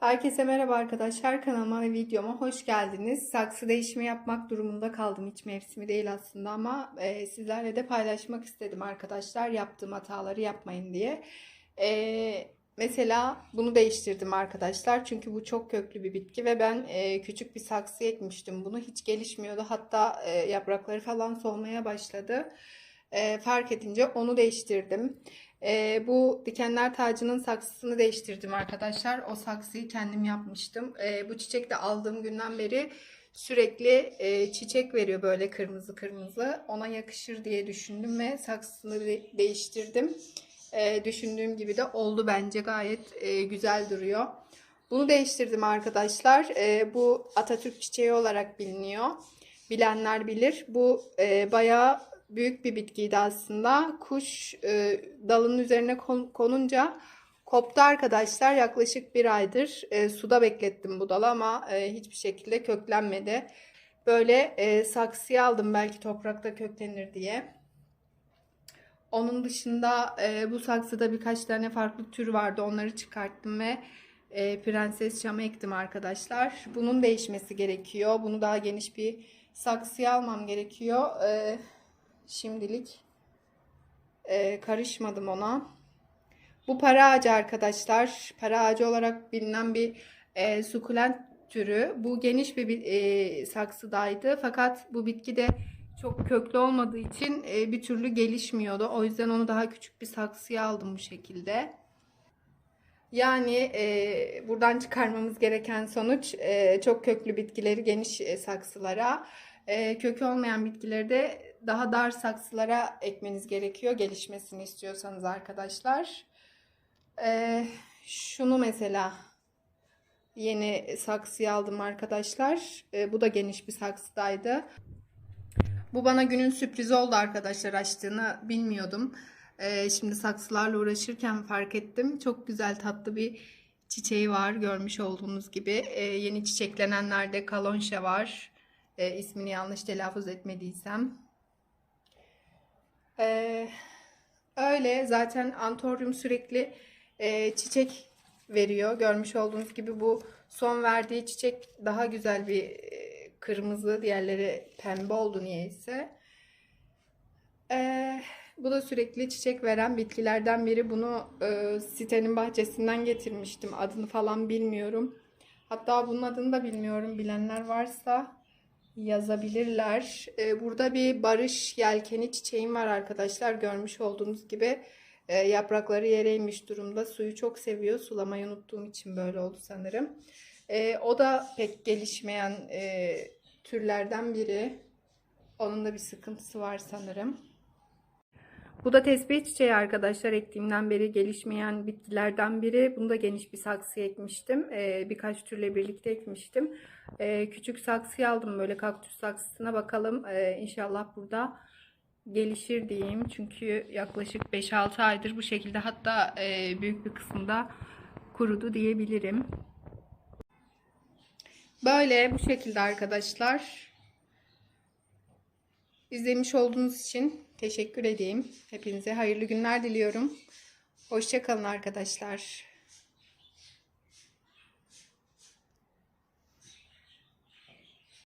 Herkese merhaba arkadaşlar. Kanalıma ve videoma hoş geldiniz. Saksı değişimi yapmak durumunda kaldım. Hiç mevsimi değil aslında ama e, sizlerle de paylaşmak istedim arkadaşlar. Yaptığım hataları yapmayın diye. E, mesela bunu değiştirdim arkadaşlar. Çünkü bu çok köklü bir bitki ve ben e, küçük bir saksı ekmiştim. Bunu hiç gelişmiyordu. Hatta e, yaprakları falan solmaya başladı. E, fark edince onu değiştirdim. Ee, bu dikenler tacının saksısını değiştirdim arkadaşlar. O saksıyı kendim yapmıştım. Ee, bu çiçek de aldığım günden beri sürekli e, çiçek veriyor böyle kırmızı kırmızı. Ona yakışır diye düşündüm ve saksısını de- değiştirdim. Ee, düşündüğüm gibi de oldu bence gayet e, güzel duruyor. Bunu değiştirdim arkadaşlar. Ee, bu Atatürk çiçeği olarak biliniyor. Bilenler bilir. Bu e, bayağı büyük bir bitkiydi aslında. Kuş e, dalın üzerine kon- konunca koptu arkadaşlar. Yaklaşık bir aydır e, suda beklettim bu dalı ama e, hiçbir şekilde köklenmedi. Böyle e, saksıya aldım belki toprakta köklenir diye. Onun dışında e, bu saksıda birkaç tane farklı tür vardı. Onları çıkarttım ve e, prenses çamı ektim arkadaşlar. Bunun değişmesi gerekiyor. Bunu daha geniş bir saksıya almam gerekiyor. E, şimdilik e, karışmadım ona. Bu para ağacı arkadaşlar. Para ağacı olarak bilinen bir e, sukulent türü. Bu geniş bir, e, saksıdaydı. Fakat bu bitki de çok köklü olmadığı için e, bir türlü gelişmiyordu. O yüzden onu daha küçük bir saksıya aldım bu şekilde. Yani e, buradan çıkarmamız gereken sonuç e, çok köklü bitkileri geniş e, saksılara, e, kökü olmayan bitkileri de daha dar saksılara ekmeniz gerekiyor gelişmesini istiyorsanız arkadaşlar. E, şunu mesela yeni saksıya aldım arkadaşlar. E, bu da geniş bir saksıdaydı. Bu bana günün sürprizi oldu arkadaşlar açtığını bilmiyordum. Ee, şimdi saksılarla uğraşırken fark ettim. Çok güzel tatlı bir çiçeği var görmüş olduğunuz gibi. Ee, yeni çiçeklenenlerde kalonşa var. Ee, ismini yanlış telaffuz etmediysem. Ee, öyle zaten antoryum sürekli e, çiçek veriyor. Görmüş olduğunuz gibi bu son verdiği çiçek daha güzel bir e, kırmızı, diğerleri pembe oldu niyeyse. Ee, bu da sürekli çiçek veren bitkilerden biri. Bunu e, sitenin bahçesinden getirmiştim. Adını falan bilmiyorum. Hatta bunun adını da bilmiyorum. Bilenler varsa yazabilirler. Ee, burada bir barış yelkeni çiçeğim var arkadaşlar. Görmüş olduğunuz gibi e, yaprakları yere inmiş durumda. Suyu çok seviyor. Sulamayı unuttuğum için böyle oldu sanırım. Ee, o da pek gelişmeyen e, türlerden biri. Onun da bir sıkıntısı var sanırım. Bu da tesbih çiçeği arkadaşlar. Ektiğimden beri gelişmeyen bitkilerden biri. Bunu da geniş bir saksıya ekmiştim. Ee, birkaç türle birlikte ekmiştim. Ee, küçük saksıya aldım böyle kaktüs saksısına. Bakalım ee, inşallah burada gelişir diyeyim. Çünkü yaklaşık 5-6 aydır bu şekilde hatta ee, büyük bir kısmında kurudu diyebilirim. Böyle bu şekilde arkadaşlar. İzlemiş olduğunuz için teşekkür edeyim. Hepinize hayırlı günler diliyorum. Hoşçakalın arkadaşlar.